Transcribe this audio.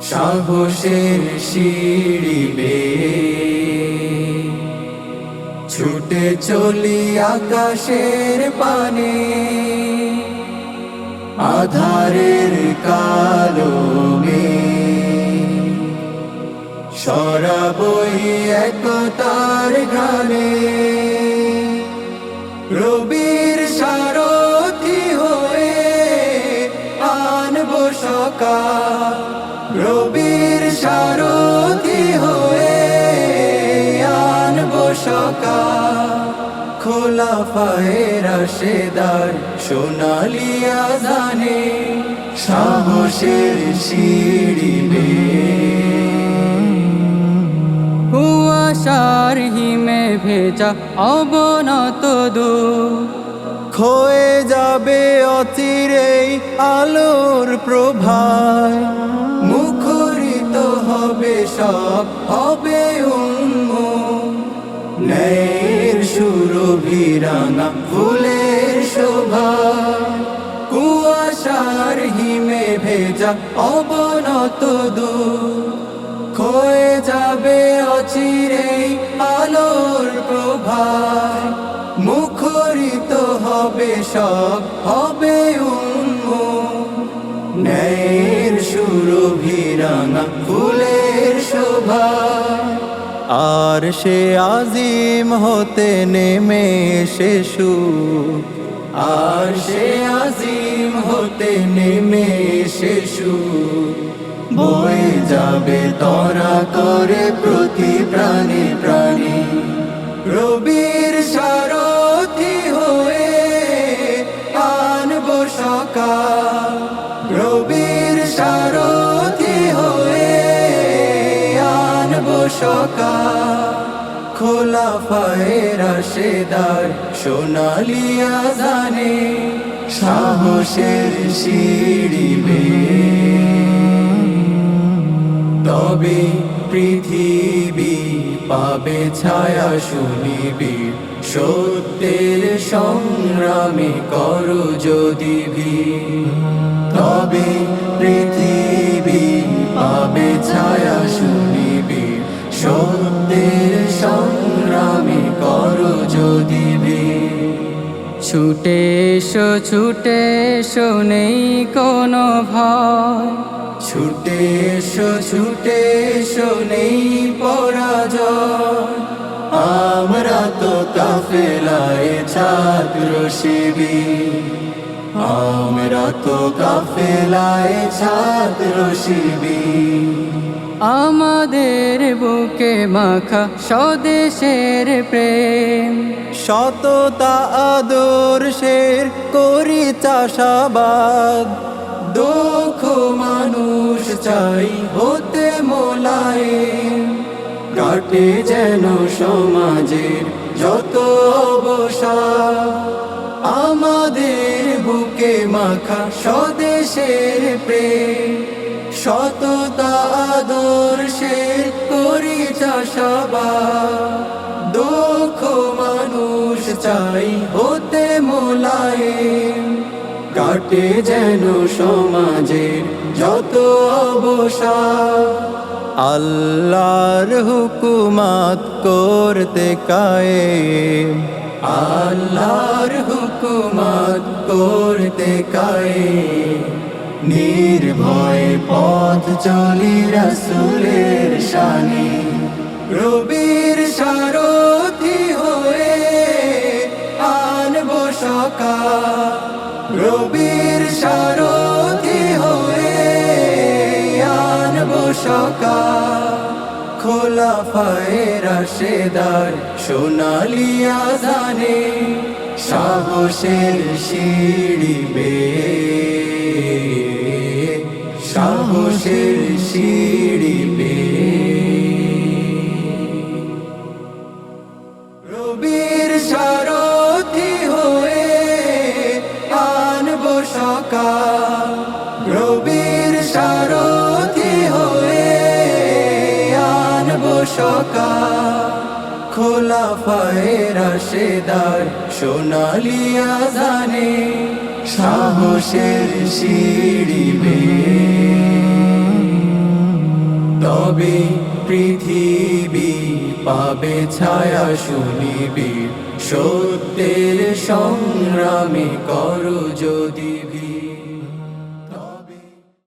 সাহসের সিঁড়ি ছুটে চলি আকাশের পানে। আধারের কালো মেঘ সরাবই একতার গানে রবির সকাল রবির সারথি হয়ে আনব সকাল। খোলা পায়ের রাশেদার সোনালিয়া জানে সাহসের সিঁড়ি বেয়ে। কুয়াশার হিমে ভেজা অবনত দূর ক্ষয়ে যাবে অচিরেই আলোর প্রভায় মুখরিত হবে সব, হবে ন্যায়ের সুরভিরাঙা ফুলের শোভা। কুয়াশার হিমে ভেজা, অবনত দূর ক্ষয়ে যাবে অচিরেই আলোর প্রভায় হবে সব হবে ফুলের শোভা। আর সে আজিম হতে নেমে সুখ। আর সে আজিম হতে নেমে এসে সুখ। বয়ে যাবে তরা করে প্রতি প্রাণী প্রাণী। রবির রবির সারথি হয়ে আনব সকাল খোলা পায়ের আশেদার সোনালিয়া জানে সাহসের সিঁড়ি বেয়ে তবে পৃথিবী পাবে ছায়া শুনিবি সত্যের সংগ্রামে করো যদি ভিড়। তবে পৃথিবী পাবে, ছায়া শুনিবি। সত্যের সংগ্রামে করো যদি। ছুটে এসো ছুটে এসো, নেই কোনো ভয়। ছুটে এসো ছুটে এসো, নেই পরাজয়। আমরা তো কাফেলায় ছাত্র শিবির। আমরা তো কাফেলায় ছাত্র আমাদের বুকে মাখা স্বদেশের প্রেম। সততা আদর্শের করি চাষাবাদ। দুঃখ মানুষ চাই হতে মোলায়েম। কাটে যেন সমাজের যত অবসাদ আমাদের বুকে মাখা স্বদেশের প্রেম? সততা আদর্শের করি চাষাবাদ দুঃখ মানুষ চাই হতে মোলায়েম। কাটে যেন সমাজের যত অবসাদ আল্লাহর হুকুমাত করতে কায়েম। আল্লাহর হুকুমাত করতে কায়েম নির্ভয় পথ চলি রসুলের শানে। রবির সারথি হয়ে আনব সকাল। রবির সারথি হয়ে আনব সকাল। খোলা ফায়ের আশেদার সোনালিয়া জানে সাহসের সিঁড়ি বে সাহসের সিঁড়ি সকাল খোলা ফায়ের আশেদার সোনালিয়া জানে সাহসের সিঁড়ি বেয়ে। হবে পৃথিবী পাবে ছায়া শুনিবি সত্যের সংগ্রামে করো যদি